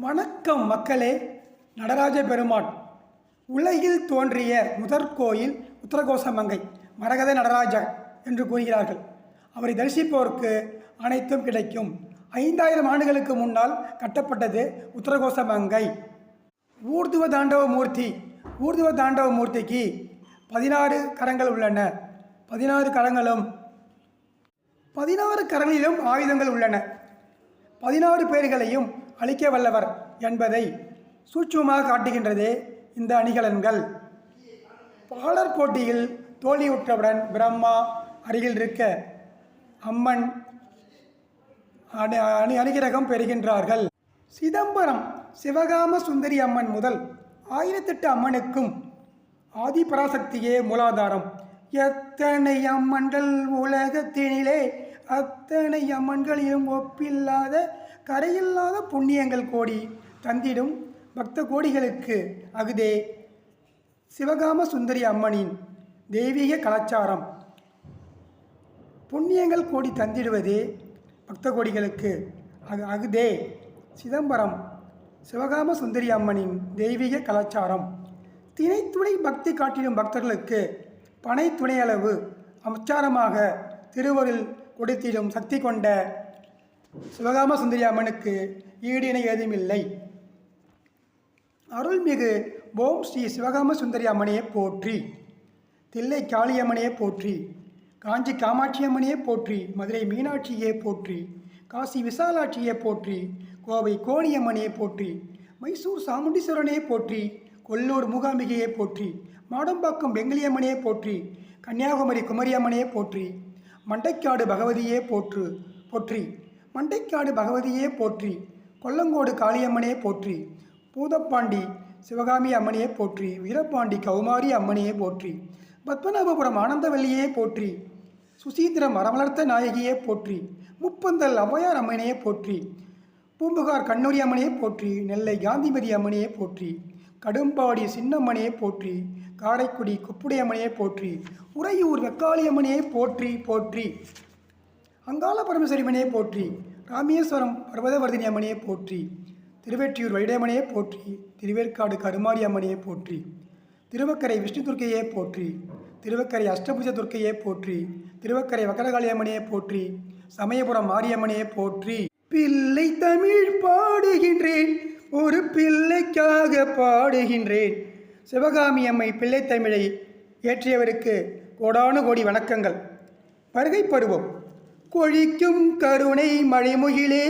வணக்கம் மக்களே நடராஜ பெருமான் உலகில் தோன்றிய முதற் கோயில் உத்தரகோசமங்கை மரகத நடராஜர் என்று கூறுகிறார்கள். அவரை தரிசிப்போருக்கு அனைத்தும் கிடைக்கும். ஐந்தாயிரம் ஆண்டுகளுக்கு முன்னால் கட்டப்பட்டது உத்தரகோசமங்கை ஊர்துவ தாண்டவ மூர்த்தி ஊர்துவ தாண்டவ மூர்த்திக்கு பதினாறு கரங்கள் உள்ளன. பதினாறு கரங்களும் பதினாறு கரங்களிலும் ஆயுதங்கள் உள்ளன. பதினாறு பேர்களையும் அளிக்க வல்லவர் என்பதை சூட்சமாக காட்டுகின்றதே இந்த அணிகலன்கள். பாலர் போட்டியில் தோல்வியுற்றவுடன் பிரம்மா அருகில் இருக்க அம்மன் அணி அணி அணிகிரகம் பெறுகின்றார்கள். சிதம்பரம் சிவகாம சுந்தரி அம்மன் முதல் ஆயிரத்தெட்டு அம்மனுக்கும் ஆதிபராசக்தியே மூலாதாரம். எத்தனை அம்மன்கள் உலகத்தினிலே அத்தனை அம்மன்களிலும் ஒப்பில்லாத கரையில்லாத புண்ணியங்கள் கோடி தந்திடும் பக்த கோடிகளுக்கு அகுதே சிவகாம சுந்தரி அம்மனின் தெய்வீக கலாச்சாரம். புண்ணியங்கள் கோடி தந்திடுவதே பக்த கோடிகளுக்கு அது அகுதே சிதம்பரம் சிவகாம சுந்தரி அம்மனின் தெய்வீக கலாச்சாரம். திணைத்துணை பக்தி காட்டிடும் பக்தர்களுக்கு பனை துணையளவு அச்சாரமாக திருவருள் கொடுத்திடும் சக்தி கொண்ட சிவகாம சுந்தரி அம்மனுக்கு ஈடு ஏதுமில்லை. அருள்மிகு ஓம் ஸ்ரீ சிவகாம சுந்தரி அம்மனையே போற்றி தில்லை காளியம்மனையே போற்றி காஞ்சி காமாட்சி அம்மனையே போற்றி மதுரை மீனாட்சியே போற்றி காசி விசாலாட்சியே போற்றி கோவை கோணியம்மனையே போற்றி மைசூர் சாமுண்டீஸ்வரனே போற்றி கொல்லூர் மூகாம்பிகையே போற்றி மாடம்பாக்கம் வெங்கலியம்மனையே போற்றி கன்னியாகுமரி குமரியம்மனையே போற்றி மண்டைக்காடு பகவதியே போற்று போற்றி. மண்டைக்காடு பகவதியே போற்றி. கொல்லங்கோடு காளியம்மனே போற்றி. பூதப்பாண்டி சிவகாமி அம்மனையே போற்றி. வீரபாண்டி கௌமாரி அம்மனையே போற்றி. பத்மநாபபுரம் ஆனந்தவல்லியே போற்றி. சுசீந்திரம் மரமலர்த்த நாயகியே போற்றி. முப்பந்தல் ஔவையார் அம்மனையே போற்றி. பூம்புகார் கண்ணூரி அம்மனையே போற்றி. நெல்லை காந்திமதி அம்மனையே போற்றி. கடும்பாடி சின்னம்மனையே போற்றி காரைக்குடி குப்புடையம்மனையை போற்றி உறையூர் வெக்காளியம்மனையே போற்றி போற்றி. அங்காள பரமேஸ்வரிமனையே போற்றி ராமேஸ்வரம் பர்வதவர்தினி அம்மனையே போற்றி திருவெற்றியூர் வைடமனையே போற்றி திருவேற்காடு கருமாரி அம்மனையை போற்றி திருவக்கரை விஷ்ணு துர்க்கையே போற்றி திருவக்கரை அஷ்டபுஜ துர்க்கையே போற்றி திருவக்கரை வக்கரகாளி அம்மனையே போற்றி சமயபுரம் மாரியம்மனையே போற்றி. பிள்ளை தமிழ் பாடுகின்றேன் ஒரு பிள்ளைக்காக பாடுகின்றேன். சிவகாமி அம்மை பிள்ளை தமிழை ஏற்றியவருக்கு கோடானு கோடி வணக்கங்கள். வருகை பருவம். கொழிக்கும் கருணை மழைமுகிலே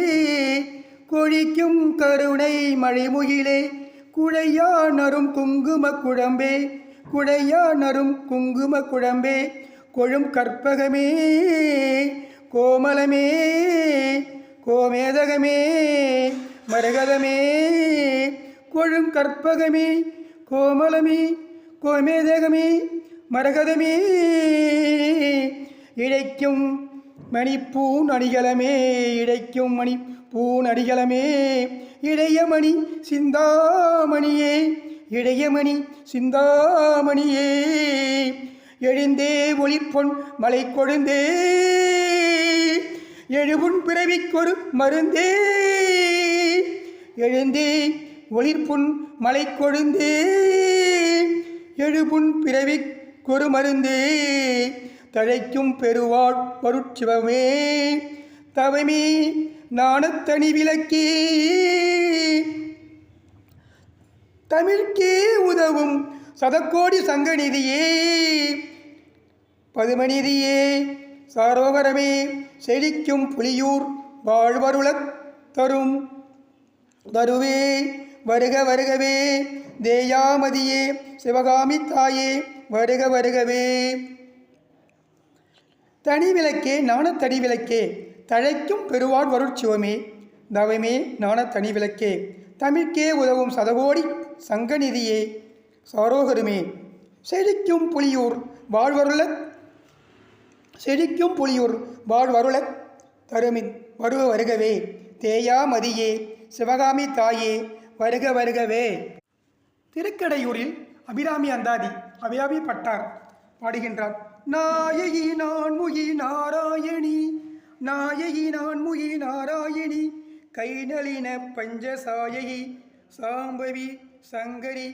கொழிக்கும் கருணை மழைமுகிலே குழையா நரும் குங்கும குழம்பே குழையா நரும் குங்கும குழம்பே கொழும் கற்பகமே கோமலமே கோமேதகமே மரகதமே கொழும் கற்பகமே கோமலமே கோமேதகமே மரகதமே. இழைக்கும் மணிப்பூன் அடிகளமே இழைக்கும் மணி பூன் அடிகளமே இளையமணி சிந்தாமணியே இளையமணி சிந்தாமணியே. எழுந்தே ஒளிப்பொன் மலை கொழுந்தே எழுபுன் பிறவிக்கொரு மருந்தே. எழுந்தே ஒளிர்புண் மலை கொழுந்தே எழுபுன் பிறவி மருந்தே தழைக்கும் பெருவாழ் பருட்சிவமே தவமே நாணத்தனி விளக்கே. தமிழ்க்கே உதவும் சதக்கோடி சங்கநிதியே பதுமநிதியே சாரோகரமே செழிக்கும் புலியூர் வாழ்வருளத் தரும் தருவே வருக வருகவே. தேயாமதியே சிவகாமி தாயே வருக வருகவே. தனி விளக்கே நாணத்தடி விளக்கே தழைக்கும் பெருவாழ் வருட்சிவமே. தவமே நாணத்தனி விளக்கே தமிழ்க்கே உதவும் சதகோடி சங்கநிதியே. சாரோகருமே செழிக்கும் புலியூர் வாழ்வருள செழிக்கும் புலியூர் வாழ்வருள தருமின் வருக வருகவே. தேயா மதியே சிவகாமி தாயே வருக வருகவே. திருக்கடையூரில் அபிராமி அந்தாதி அபிராமி பட்டார் பாடுகின்றார். நாயகி நான் முயி நாராயணி நாயகி நான் முயி நாராயணி கைநளின பஞ்சசாயகி சாம்பவி சங்கரி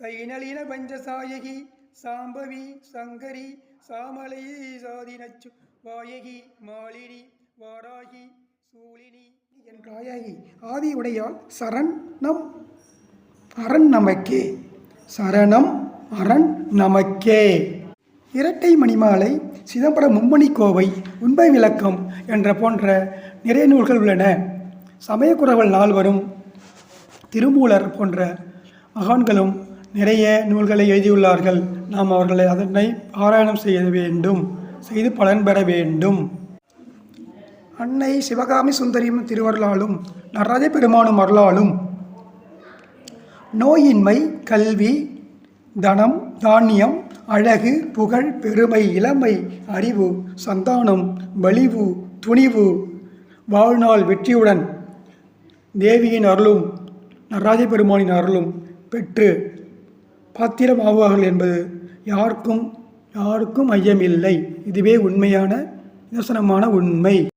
கைநளின பஞ்சசாயகி சாம்பவி சங்கரி சாமலை சாதினச்சு வாயகி மாலினி வாராகி சூலினி என்றாயகி ஆதி உடையால் சரண் நம் அரண் நமக்கே. சரணம் அரண் நமக்கே. இரட்டை மணிமாலை சிதம்பரம் மும்மணி கோவை உண்மை விளக்கம் என்ற போன்ற நிறைய நூல்கள் உள்ளன. சமயக்குறவல் நால்வரும் திருமூலர் போன்ற மகான்களும் நிறைய நூல்களை எழுதியுள்ளார்கள். நாம் அவர்களை அதனை பாராயணம் செய்ய வேண்டும் செய்து பலன் பெற வேண்டும். அன்னை சிவகாமி சுந்தரியும் திருவருளாலும் நடராஜ பெருமானும் அருளாலும் நோயின்மை கல்வி தனம் தானியம் அழகு புகழ் பெருமை இளமை அறிவு சந்தானம் வலிவு துணிவு வாழ்நாள் வெற்றியுடன் தேவியின் அருளும் நடராஜ பெருமானின் அருளும் பெற்று பாத்திரம் ஆவார்கள் என்பது யாருக்கும் யாருக்கும் ஐயமில்லை. இதுவே உண்மையான நிதர்சனமான உண்மை.